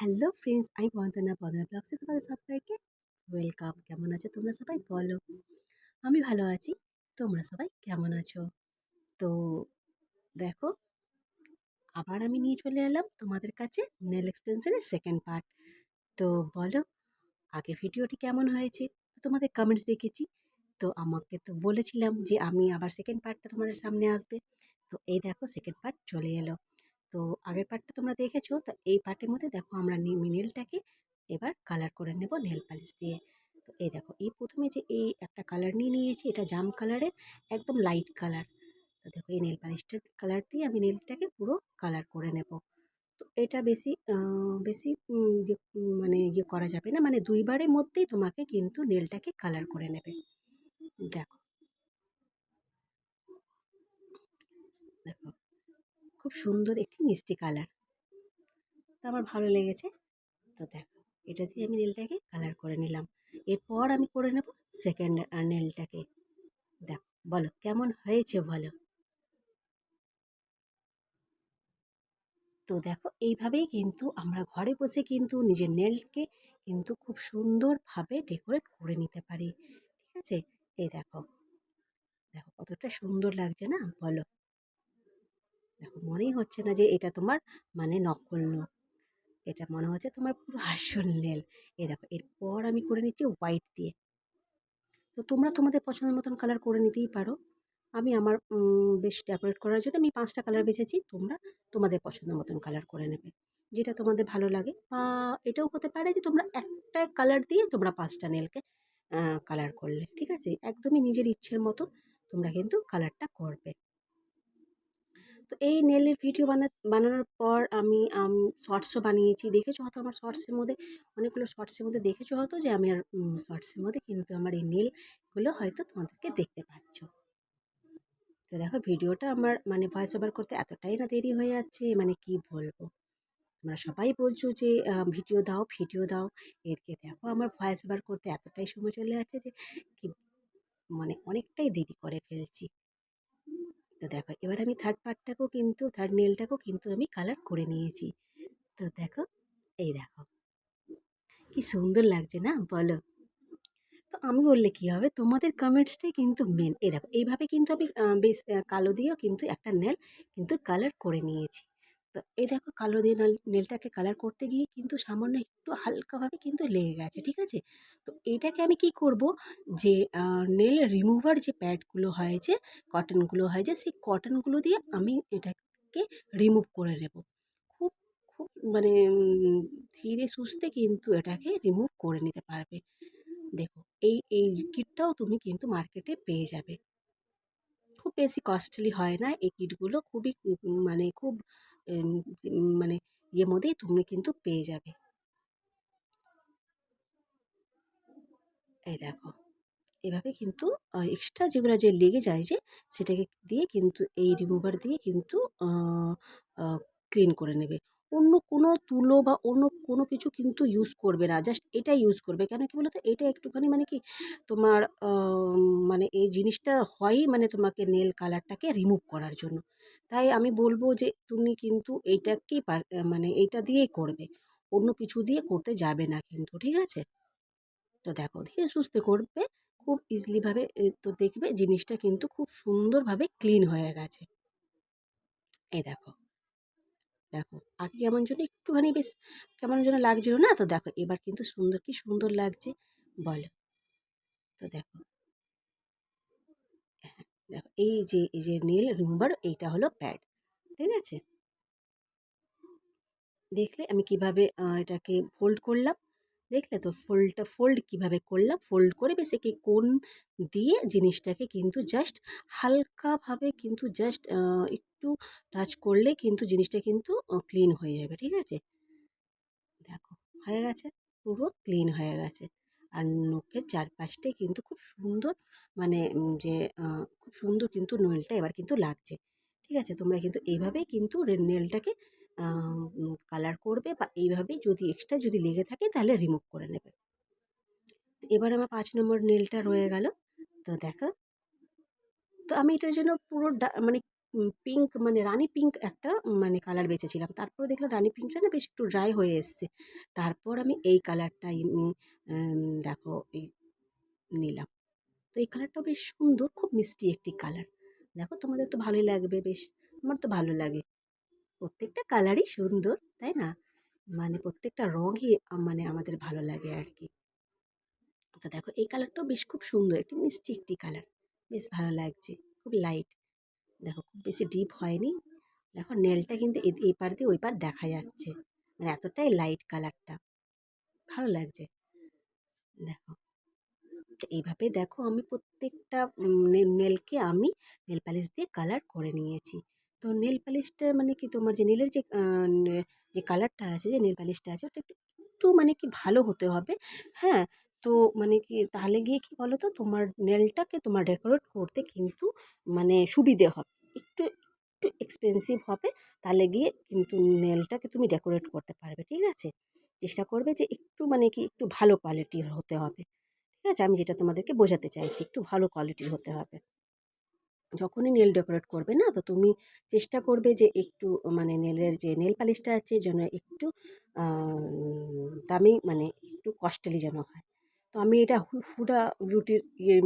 Hello friends, আমি বন্দনা বন্দনা ব্লগসে তোমাদের সবাইকে ওয়েলকাম। কেমন আছো তোমরা সবাই? বলো। আমি ভালো আছি। তোমরা সবাই কেমন আছো? তো দেখো, আবার আমি নিয়ে চলে এলাম তোমাদের কাছে নেল এক্সটেনশনের সেকেন্ড পার্ট তো বলো, আগের ভিডিওটি কেমন হয়েছে? তোমাদের কমেন্টস দেখেছি। তো আমাকে তো বলেছিলাম যে আমি আবার সেকেন্ড পার্টটা তোমাদের সামনে আসবে। তো এই দেখো সেকেন্ড পার্ট চলে এলো। তো আগের পার্টটা তোমরা দেখেছ? তো এই পার্টের মধ্যে দেখো আমরা নেলটাকে এবার কালার করে নেব নেল পালিশ দিয়ে। তো এই দেখো, এই প্রথমে যে এই একটা কালার নিয়ে নিয়েছি, এটা জাম কালারের একদম লাইট কালার তো দেখো এই নেল পালিশটার কালার দিয়ে আমি নেলটাকে পুরো কালার করে নেব। তো এটা বেশি বেশি ইয়ে মানে ইয়ে করা যাবে না মানে দুইবারের মধ্যেই তোমাকে কিন্তু নেলটাকে কালার করে নেবে। দেখো দেখো খুব সুন্দর একটি মিষ্টি কালার। তো আমার ভালো লেগেছে। তো দেখো, এটা দিয়ে আমি নেলটাকে কালার করে নিলাম। এরপর আমি করে নেব সেকেন্ড নেলটাকে। দেখো, বলো, কেমন হয়েছে বলো? তো দেখো, এইভাবেই কিন্তু আমরা ঘরে বসে কিন্তু নিজের নেলকে কিন্তু খুব সুন্দরভাবে ডেকোরেট করে নিতে পারি। ঠিক আছে? এই দেখো। দেখো, কতটা সুন্দর লাগছে না? বলো। দেখো মনেই হচ্ছে না যে এটা তোমার মানে নকল নখ এটা মনে হচ্ছে তোমার পুরো আসল নেল এ দেখো, এরপর আমি করে নিচ্ছি হোয়াইট দিয়ে। তো তোমরা তোমাদের পছন্দের মতন কালার করে নিতেই পারো। আমি আমার বেশ ডেকোরেট করার জন্য আমি পাঁচটা কালার বেছেছি, তোমরা তোমাদের পছন্দের মতন কালার করে নেবে। যেটা তোমাদের ভালো লাগে বা এটাও হতে পারে যে তোমরা একটা কালার দিয়ে তোমরা পাঁচটা নেলকে কালার করলে, ঠিক আছে? একদমই নিজের ইচ্ছের মতো তোমরা কিন্তু কালারটা করবে। তো এই নেলের ভিডিও বানা, বানানোর পর আমি শর্টসও বানিয়েছি। দেখেছ হয়তো আমার শর্টসের মধ্যে, অনেকগুলো শর্টসের মধ্যে দেখেছ হয়তো যে আমি আর শর্টসের মধ্যে কিন্তু আমার এই নেলগুলো হয়তো তোমাদেরকে দেখতে পাচ্ছ। তো দেখো ভিডিওটা আমার মানে ভয়েস ওভার করতে এতটাই না দেরি হয়ে যাচ্ছে মানে কি বলব? তোমরা সবাই বলছো যে ভিডিও দাও ভিডিও দাও। এদিকে দেখো আমার ভয়েস ওভার করতে এতটাই সময় চলে যাচ্ছে যে, কি মানে অনেকটাই দেরি করে ফেলছি। তো দেখো, এবার আমি থার্ড পার্টটাকেও কিন্তু থার্ড নেলটাকেও কিন্তু আমি কালার করে নিয়েছি। তো দেখো, এই দেখো। কি সুন্দর লাগছে না, বলো? তো আমি বললে কী হবে, তোমাদের কমেন্টসটাই কিন্তু মেন এই দেখো, এইভাবে কিন্তু আমি বেশ কালো দিয়েও কিন্তু একটা নেল কিন্তু কালার করে নিয়েছি। এই দেখো কালো দিয়ে নেল, নেলটাকে কালার করতে গিয়ে কিন্তু সামান্য একটু হালকাভাবে কিন্তু লেগে গেছে, ঠিক আছে? তো এটাকে আমি কি করব? যে নেল রিমুভার যে প্যাডগুলো হয় যে কটনগুলো হয় যে, সেই কটনগুলো দিয়ে আমি এটাকে রিমুভ করে নেব। খুব খুব মানে ধীরে সুস্থে কিন্তু এটাকে রিমুভ করে নিতে পারবে। দেখো, এই এই কিটটাও তুমি কিন্তু মার্কেটে পেয়ে যাবে। খুব বেশি কস্টলি হয় না এই কিটগুলো খুবই মানে খুব মানে ইয়ে মধ্যেই তুমি কিন্তু পেয়ে যাবে। এই দেখো, এভাবে কিন্তু এক্সট্রা যেগুলো যে লেগে যায় যে, সেটাকে দিয়ে কিন্তু, এই রিমুভার দিয়ে কিন্তু ক্লিন করে নেবে। অন্য কোনো তুলো বা অন্য কোনো কিছু কিন্তু ইউজ করবে না। জাস্ট এটা ইউজ করবে। কেন কি বলো তো এটা একটুখানি মানে কি তোমার মানে এই জিনিসটা হয়ই মানে তোমাকে নেল কালারটাকে রিমুভ করার জন্য। তাই আমি বলব যে তুমি কিন্তু এইটাকেই মানে এইটা দিয়েই করবে। অন্য কিছু দিয়ে করতে যাবে না কিন্তু, ঠিক আছে? তো দেখো, ধীরে সুস্থে করবে, খুব ইজিলিভাবে তো দেখবে জিনিসটা কিন্তু খুব সুন্দরভাবে ক্লিন হয়ে গেছে। এই দেখো। দেখো, আগে কেমন যেন একটুখানি বেশ কেমন যেন লাগছিল না? তো দেখো, এবার কিন্তু সুন্দর, কি সুন্দর লাগছে, বলো। তো দেখো। হ্যাঁ দেখো, এই যে এই যে নীল রুমবার, এইটা হলো প্যাড, ঠিক আছে? দেখলে আমি কীভাবে এটাকে ফোল্ড করলাম। দেখলে তো ফোল্ডটা ফোল্ড কীভাবে করলাম? ফোল্ড করে বেশ একে কোন দিয়ে জিনিসটাকে কিন্তু জাস্ট হালকাভাবে কিন্তু জাস্ট একটু টাচ করলে কিন্তু জিনিসটা কিন্তু ক্লিন হয়ে যাবে, ঠিক আছে? দেখো, হয়ে গেছে, পুরো ক্লিন হয়ে গেছে। আর নখের চারপাশটাই কিন্তু খুব সুন্দর মানে যে খুব সুন্দর কিন্তু নেলটা এবার কিন্তু লাগছে, ঠিক আছে? তোমরা কিন্তু এইভাবেই কিন্তু নেলটাকে কালার করবে বা এইভাবেই যদি এক্সট্রা যদি লেগে থাকে তাহলে রিমুভ করে নেবে। এবার আমার পাঁচ নম্বর নেলটা রয়ে গেল। তো দেখো। তো আমি এটার জন্য পুরো মানে পিঙ্ক মানে রানি পিঙ্ক একটা মানে কালার বেছেছিলাম। তারপরে দেখলাম রানি পিঙ্কটা না বেশ একটু ড্রাই হয়ে এসছে। তারপর আমি এই কালারটাই দেখো, এই নিলাম। তো এই কালারটাও বেশ সুন্দর, খুব মিষ্টি একটি কালার দেখো, তোমাদের তো ভালোই লাগবে, বেশ, আমার তো ভালো লাগে। প্রত্যেকটা কালারই সুন্দর, তাই না? মানে প্রত্যেকটা রঙই মানে আমাদের ভালো লাগে আর কি তো দেখো, এই কালারটাও বেশ খুব সুন্দর, একটি মিষ্টি একটি কালার। বেশ ভালো লাগছে, খুব লাইট দেখো, খুব বেশি ডিপ হয়নি। দেখো, নেলটা কিন্তু এই পার দিয়ে ওই পার দেখা যাচ্ছে। মানে এতটাই লাইট কালারটা। ভালো লাগছে। দেখো এইভাবে দেখো, আমি প্রত্যেকটা নেলকে আমি, নেল পালিশ দিয়ে কালার করে নিয়েছি। তো নেল পালিশটা মানে কি তোমার যে নেলের যে যে কালারটা আছে, যে নেল পালিশটা আছে, ওটা একটু একটু মানে কি ভালো হতে হবে। হ্যাঁ তো মানে কি তাহলে গিয়ে কি বলো তো তোমার নেলটাকে তোমার ডেকোরেট করতে কিন্তু মানে সুবিধে হবে। একটু একটু এক্সপেন্সিভ হবে, তাহলে গিয়ে কিন্তু নেলটাকে তুমি ডেকোরেট করতে পারবে, ঠিক আছে? চেষ্টা করবে যে একটু মানে কি একটু ভালো কোয়ালিটির হতে হবে। ঠিক আছে? আমি যেটা তোমাদেরকে বোঝাতে চাইছি, একটু ভালো কোয়ালিটির হতে হবে। যখনই নেল ডেকোরেট করবে না, তো তুমি চেষ্টা করবে যে একটু মানে নেলের যে নেল পালিশটা আছে যেন একটু দামি মানে একটু কস্টলি যেন হয়। তো আমি এটা হুডা বিউটির ইয়ে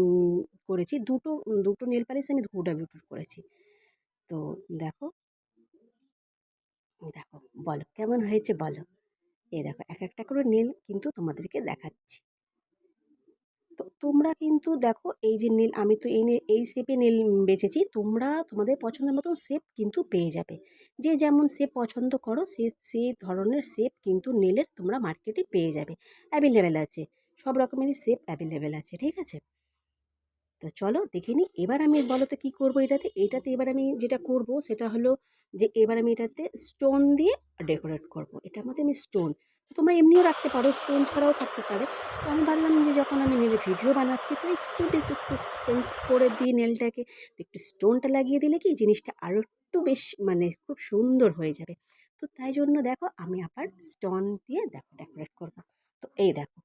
করেছি। দুটো দুটো নেল পালিশ আমি হুডা বিউটির করেছি। তো দেখো। দেখো, বলো, কেমন হয়েছে বলো? এই দেখো, এক একটা করে নেল কিন্তু তোমাদেরকে দেখাচ্ছি। তো তোমরা কিন্তু দেখো এই যে নীল, আমি তো এই এই শেপে নীল বেছেছি, তোমরা তোমাদের পছন্দের মতো শেপ কিন্তু পেয়ে যাবে। যে যেমন শেপ পছন্দ করো, সে সেই ধরনের শেপ কিন্তু নীলের তোমরা মার্কেটে পেয়ে যাবে। অ্যাভেলেবেল আছে, সব রকমেরই শেপ অ্যাভেলেবেল আছে, ঠিক আছে? তো চলো দেখে নিই, এবার আমি বলো তো কী করব এটাতে? এটাতে এবার আমি যেটা করব সেটা হলো যে এবার আমি এটাতে স্টোন দিয়ে ডেকোরেট করব। এটার মধ্যে আমি স্টোন তোমরা এমনিও রাখতে পারো স্টোন ছাড়াও থাকতে পারে। তো আমি ভাবলাম যে যখন আমি নেলে ভিডিও বানাচ্ছি, তো একটু এক্সপেন্স করে দিই নেলটাকে। একটু স্টোনটা লাগিয়ে দিলে কি জিনিসটা আরও একটু বেশ মানে খুব সুন্দর হয়ে যাবে। তো তাই জন্য দেখো আমি আবার স্টোন দিয়ে দেখো ডেকোরেট করব। তো এই দেখো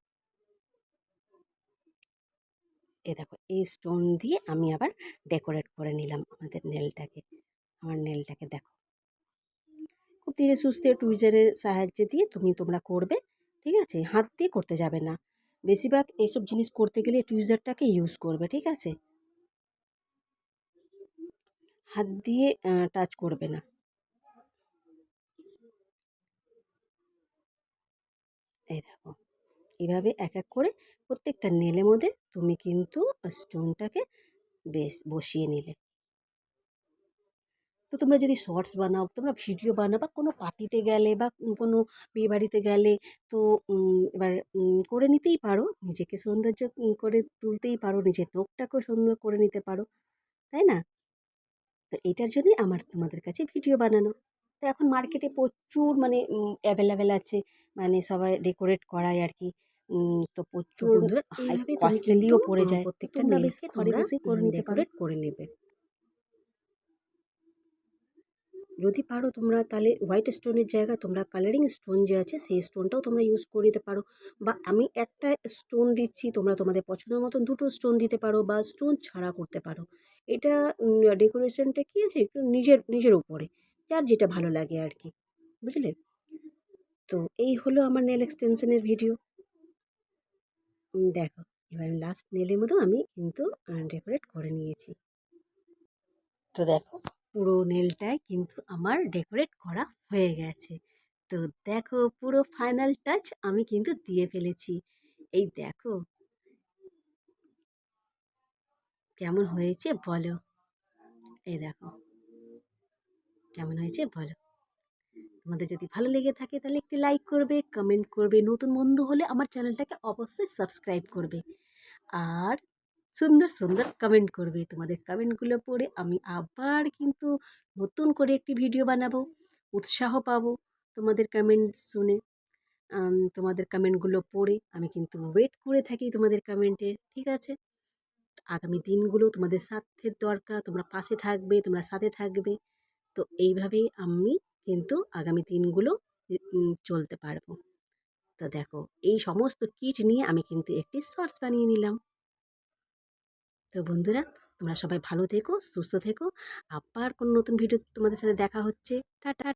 এ দেখো, এই স্টোন দিয়ে আমি আবার ডেকোরেট করে নিলাম আমাদের নেলটাকে। আমার নেলটাকে দেখো। খুব ধীরে সুস্থে টুইজারের সাহায্যে দিয়ে তুমি তোমরা করবে, ঠিক আছে? হাত দিয়ে করতে যাবে না। বেশিরভাগ এইসব জিনিস করতে গেলে টুইজারটাকে ইউজ করবে, ঠিক আছে? হাত দিয়ে টাচ করবে না। এই দেখো। এইভাবে এক এক করে প্রত্যেকটা নেলে মধ্যে তুমি কিন্তু স্টোনটাকে বেশ বসিয়ে নিলে। তো তোমরা যদি শর্টস বানাও, তোমরা ভিডিও বানাও বা কোনো পার্টিতে গেলে বা কোনো বিয়েবাড়িতে গেলে, তো এবার করে নিতেই পারো। নিজেকে সৌন্দর্য করে তুলতেই পারো, নিজের লোকটাকেও সুন্দর করে নিতে পারো, তাই না? তো এটার জন্যই আমার তোমাদের কাছে ভিডিও বানানো। তো এখন মার্কেটে প্রচুর মানে অ্যাভেলেবেল আছে মানে সবাই ডেকোরেট করায় আর কি। তো প্রচুর বন্ধুরা, হাই কস্টলিও পড়ে যায়। প্রত্যেকটা nails ঘরে বসে করে নিতে পারো করে নেবে। যদি পারো তোমরা তাহলে হোয়াইট স্টোনের জায়গায় তোমরা কালারিং স্টোন যে আছে সেই স্টোনটাও তোমরা ইউজ করে দিতে পারো। বা আমি একটা স্টোন দিচ্ছি তোমরা তোমাদের পছন্দের মতন দুটো স্টোন দিতে পারো বা স্টোন ছাড়া করতে পারো। এটা ডেকোরেশনটা কী আছে? একটু নিজের নিজের উপরে যার যেটা ভালো লাগে আর কি। বুঝলে? তো এই হলো আমার নেল এক্সটেনশনের ভিডিও দেখো, এবার লাস্ট নেলের মতো আমি কিন্তু ডেকোরেট করে নিয়েছি। তো দেখো, পুরো নেলটাই কিন্তু আমার ডেকোরেট করা হয়ে গেছে। তো দেখো, পুরো ফাইনাল টাচ আমি কিন্তু দিয়ে ফেলেছি। এই দেখো, কেমন হয়েছে বলো? এই দেখো, কেমন হয়েছে বলো? তোমাদের যদি ভালো লেগে থাকে তাহলে একটি লাইক করবে কমেন্ট করবে, নতুন বন্ধু হলে আমার চ্যানেলটাকে অবশ্যই সাবস্ক্রাইব করবে। আর সুন্দর সুন্দর কমেন্ট করবে। তোমাদের কমেন্টগুলো পড়ে আমি আবার কিন্তু নতুন করে একটি ভিডিও বানাবো, উৎসাহ পাবো তোমাদের কমেন্ট শুনে। তোমাদের কমেন্টগুলো পড়ে আমি কিন্তু ওয়েট করে থাকি তোমাদের কমেন্টের ঠিক আছে? আগামী দিনগুলো তোমাদের সাথে দরকার, তোমরা পাশে থাকবে, তোমরা সাথে থাকবে। তো এইভাবেই আমি কিন্তু আগামী দিনগুলো চলতে পারব। তো দেখো, এই সমস্ত কিট নিয়ে আমি কিন্তু একটি শর্টস বানিয়ে নিলাম। তো বন্ধুরা, তোমরা সবাই ভালো থেকো, সুস্থ থেকো। আবার কোনো নতুন ভিডিও তোমাদের সাথে দেখা হচ্ছে। টাটা!